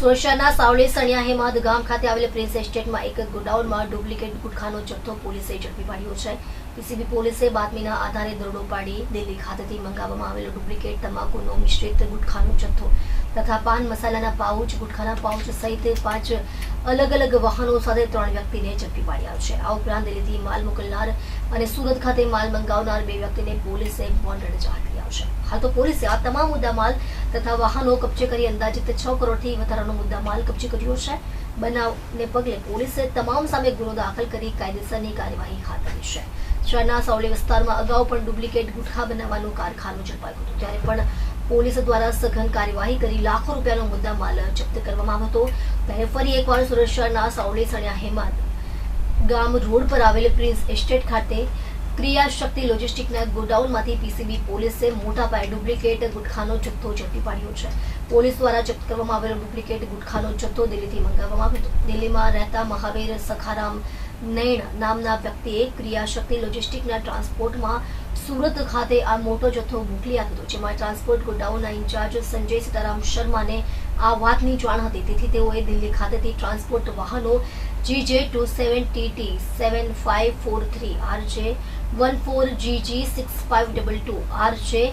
સુરક્ષાના સાવલી સણિયા હેમાદ ગામ ખાતે આવેલ પ્રિન્સ એસ્ટેટમાં એક ગોડાઉનમાં ડુપ્લિકેટ ગુટખાનો જથ્થો પોલીસે ઝડપી પાડ્યો છે. પીસીબી પોલીસે બાતમીના આધારે દરોડો પાડી દિલ્હી ખાતેથી મંગાવવામાં આવેલો ડુપ્લિકેટ તમાકુનો મિશ્રિત ગુટખાનો જથ્થો તથા પાન મસાલાના પાઉચ, ગુટખાના પાઉચ સહિત પાંચ અલગ અલગ વાહનો સાથે ત્રણ વ્યક્તિને ઝડપી પાડ્યા છે. આ ઉપરાંત દિલ્હીથી માલ મોકલનાર અને સુરત ખાતે માલ મંગાવનાર બે વ્યક્તિને પોલીસે વોન્ટેડ જાહેર કર્યા છે. હાલ તો પોલીસે આ તમામ મુદ્દામાલ તથા વાહનો કબજે કરી અંદાજિત છ કરોડથી વધારાનો મુદ્દામાલ કબજે કર્યો છે. બનાવને પગલે પોલીસે તમામ સામે ગુનો દાખલ કરી કાયદેસરની કાર્યવાહી હાથ ધરી છે. શહેરના સૌલી વિસ્તારમાં અગાઉ પણ ડુપ્લિકેટ ગુટખા બનાવવાનું કારખાનું ઝડપાયું હતું. ત્યારે પણ પોલીસ દ્વારા સઘન કાર્યવાહી કરી લાખો રૂપિયાનો મુદ્દામાલ જપ્ત કરવામાં આવ્યો હતો. ત્યારે ફરી એકવાર સુરત સાવલી સણિયા હેમાદ ગામ રોડ પર આવેલ પ્રિન્સ એસ્ટેટ ખાતે ક્રિયા શક્તિ લોજિસ્ટિકના ગોડાઉનમાંથી પીસીબી પોલીસે મોટા પાયે ડુપ્લિકેટ ગુટખાનો જથ્થો ઝડપી પાડ્યો છે. પોલીસ દ્વારા જપ્ત કરવામાં આવેલો ડુપ્લિકેટ ગુટખાનો જથ્થો દિલ્હીથી મંગાવવામાં આવ્યો હતો. દિલ્હીમાં રહેતા મહાવીર સખારામ નૈણ નામના વ્યક્તિએ ક્રિયા શક્તિ લોજિસ્ટિકના ટ્રાન્સપોર્ટમાં સુરત ખાતે આ મોટો જથ્થો મોકલી આપ્યો હતો, જેમાં ટ્રાન્સપોર્ટ ગોડાઉનના ઇન્ચાર્જ સંજય સીતારામ શર્માને આ વાતની જાણ હતી. તેથી તેઓએ દિલ્હી ખાતેથી ટ્રાન્સપોર્ટ વાહનો GJ two seven TT seven five four three RJ one four GG six five double two RJ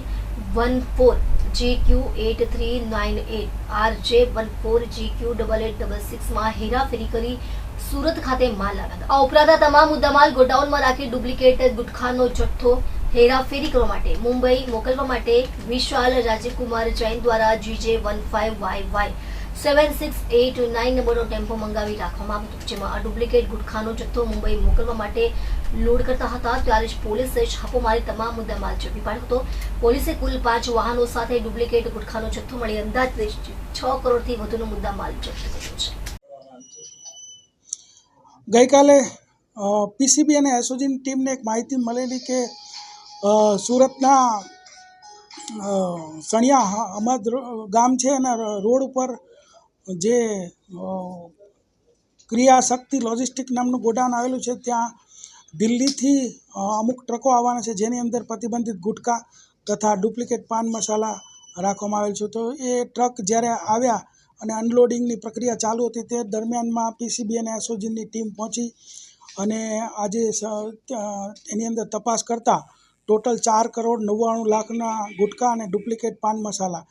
one four G Q eight three nine eight RJ one four G Q double eight double સિક્સમાં હેરાફેરી કરી સુરત ખાતે માલ લાવ્યા આ ઉપરાંત આ તમામ મુદ્દામાલ ગોડાઉનમાં રાખી ડુપ્લિકેટ ગુટખાનો જથ્થો હેરાફેરી કરવા માટે. મુંબઈ મોકલવા માટે વિશાલ રાજીવકુમાર જૈન દ્વારા GJ one five Y Y seven six eight nine નંબરનો ટેમ્પો મંગાવી રાખવામાં આવ્યો જેમાં આ ડુપ્લિકેટ ગુટખાનો જથ્થો મુંબઈ મોકલવા માટે લોડ કરતા હતા ત્યારે જ પોલીસે છાપો મારી તમામ મુદ્દામાલ ઝડપી પાડ્યો હતો. પોલીસે કુલ પાંચ વાહનો સાથે ડુપ્લિકેટ ગુટખાનો જથ્થો મળી અંદાજે છ. કરોડથી વધુનો મુદ્દામાલ જપ્ત કર્યો છે. ગઈકાલે પીસીબી અને એસઓજીની ટીમને એક માહિતી મળેલી કે સુરતના સણિયા અમદ ગામ છે અને રોડ ઉપર જે ક્રિયાશક્તિ લોજિસ્ટિક નામનું ગોડાઉન આવેલું છે, ત્યાં દિલ્હીથી અમુક ટ્રકો આવવાના છે જેની અંદર પ્રતિબંધિત ગુટકા તથા ડુપ્લિકેટ પાન મસાલા રાખવામાં આવેલ છે. તો એ ટ્રક જ્યારે આવ્યા અને અનલોડિંગની પ્રક્રિયા ચાલુ હતી, તે દરમિયાનમાં પીસીબી અને એસઓજીની ટીમ પહોંચી અને આજે એની અંદર તપાસ કરતાં ટોટલ ચાર કરોડ નવ્વાણું લાખના ગુટકા અને ડુપ્લિકેટ પાન મસાલા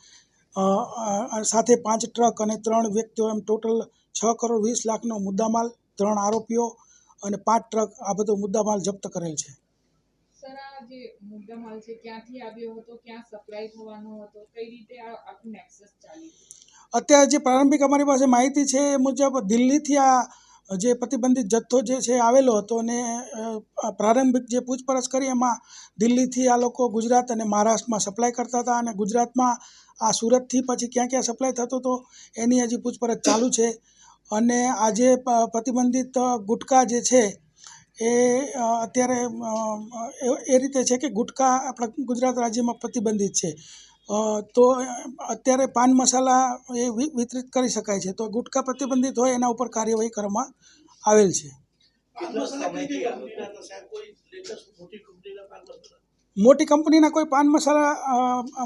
સાથે પાંચ ટ્રક અને ત્રણ વ્યક્તિઓ એમ ટોટલ છ કરોડ વીસ લાખનો મુદ્દામાલ, ત્રણ આરોપીઓ અને પાંચ ટ્રક આ બધો મુદ્દામાલ જપ્ત કરેલ છે. અત્યારે જે પ્રારંભિક અમારી પાસે માહિતી છે એ મુજબ દિલ્હીથી આ જે પ્રતિબંધિત જથ્થો જે છે આવેલો હતો અને પ્રારંભિક જે પૂછપરછ કરી એમાં દિલ્હીથી આ લોકો ગુજરાત અને મહારાષ્ટ્રમાં સપ્લાય કરતા હતા અને ગુજરાતમાં આ સુરતથી પછી ક્યાં ક્યાં સપ્લાય થતો હતો એની હજી પૂછપરછ ચાલુ છે. અને આજે પ્રતિબંધિત ગુટકા જે છે, એ અત્યારે એ- રીતે છે કે ગુટકા આપણા ગુજરાત રાજ્યમાં પ્રતિબંધિત છે. તો અત્યારે પાન મસાલા એ વિતરિત કરી શકાય છે. તો ગુટકા પ્રતિબંધિત હોય એના ઉપર કાર્યવાહી કરવામાં આવેલ છે. મોટી કંપનીના કોઈ પાન મસાલા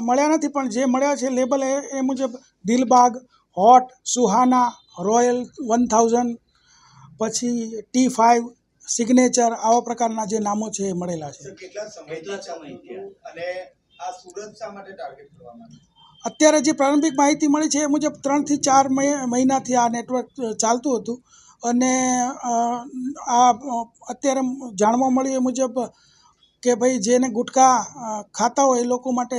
મળ્યા નથી, પણ જે મળ્યા છે, લેબલ એ મુજબ Dilbagh hot Suhana Royal one thousand પછી ટી ફાઇવ સિગ્નેચર આવા પ્રકારના જે નામો છે એ મળેલા છે? અત્યારે જે પ્રારંભિક માહિતી મળી છે એ મુજબ ત્રણથી ચાર મહિ- મહિનાથી આ નેટવર્ક ચાલતું હતું. અને આ અત્યારે જાણવા મળ્યું એ મુજબ કે ભાઈ જેને ગુટખા ખાતા હોય એ લોકો માટે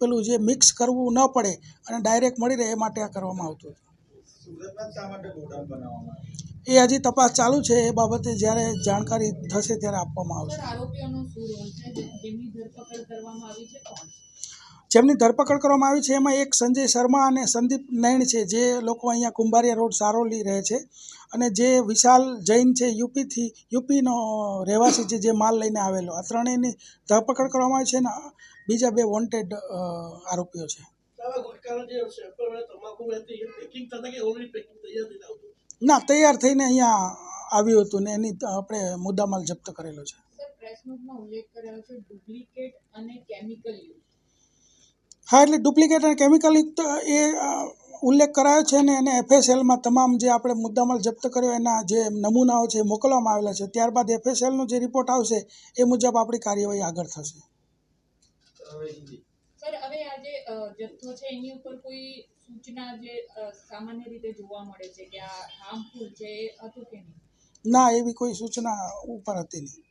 પેલું જે મિક્સ કરવું ન પડે અને ડાયરેક્ટ મળી રહે એ માટે આ કરવામાં આવતું હતું. એ હજી તપાસ ચાલુ છે એ બાબતે જ્યારે જાણકારી થશે ત્યારે આપવામાં આવશે. સર આરોપીઓનો શું રોલ છે? જે- જેમની ધરપકડ કરવામાં આવી છે જેમની ધરપકડ કરવામાં આવી છે એમાં એક સંજય શર્મા અને સંદીપ નૈણ છે જે લોકો અહીંયા કુંભારિયા રોડ સારોલી રહે છે. અને જે વિશાલ જૈન છે યુપીથી યુપીનો રહેવાસી છે જે માલ લઈને આવેલો. આ ત્રણેયની ધરપકડ કરવામાં આવી છે અને બીજા બે વોન્ટેડ આરોપીઓ છે. ના તૈયાર થઈને અહીંયા આવ્યું હતું ને એની આપણે મુદ્દામાલ જપ્ત કરેલો છે. સર પ્રેસ નોટમાં ઉલ્લેખ કરાયો છે ડુપ્લિકેટ અને કેમિકલ યુઝ હા એટલે ડુપ્લિકેટ અને કેમિકલ યુક્ત એ ઉલ્લેખ કરાયો છે ને એને એફએસએલમાં તમામ જે આપણે મુદ્દામાલ જપ્ત કર્યો એના જે નમૂનાઓ છે મોકલવામાં આવેલા છે. ત્યારબાદ એફએસએલનો જે રિપોર્ટ આવશે એ મુજબ આપણી કાર્યવાહી આગળ થશે. સર હવે આ જે જથ્થો છે એની ઉપર કોઈ સૂચના જે સામાન્ય રીતે જોવા મળે છે કે આ હાર્મફુલ છે હતું કે નહીં? ના એવી કોઈ સૂચના ઉપર હતી નહીં.